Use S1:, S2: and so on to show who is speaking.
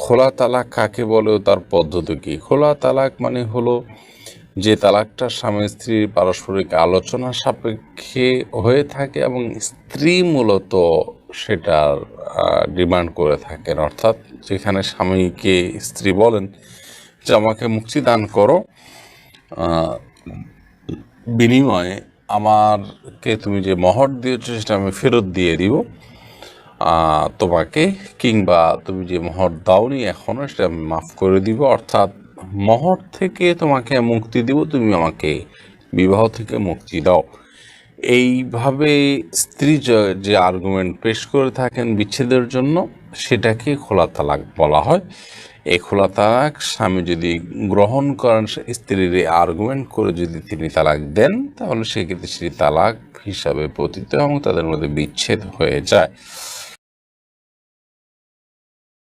S1: খোলা তালাক কাকে বলে তার পদ্ধতি কি? খোলা তালাক মানে হলো যে তালাকটা স্বামী স্ত্রীর পারস্পরিক আলোচনা সাপেক্ষে হয়ে থাকে এবং স্ত্রী মূলত সেটার ডিমান্ড করে থাকেন। অর্থাৎ যেখানে স্বামীকে স্ত্রী বলেন যে, আমাকে মুক্তি দান করো। বিনিময়ে আমারকে তুমি যে মহর দিয়েছ সেটা আমি ফেরত দিয়ে দিব। তোমাকে কিংবা তুমি যে মহর দাওনি এখনও সেটা আমি মাফ করে দিব, অর্থাৎ মহর থেকে তোমাকে মুক্তি দিব, তুমি আমাকে বিবাহ থেকে মুক্তি দাও। এইভাবে স্ত্রী যে- আর্গুমেন্ট পেশ করে থাকেন বিচ্ছেদের জন্য, সেটাকে খোলা তালাক বলা হয়। এই খোলা তালাক স্বামী যদি গ্রহণ করেন স্ত্রীর আর্গুমেন্ট করে যদি তিনি তালাক দেন, তাহলে সেক্ষেত্রে সেটি তালাক হিসাবে পতিত এবং তাদের মধ্যে বিচ্ছেদ হয়ে যায়।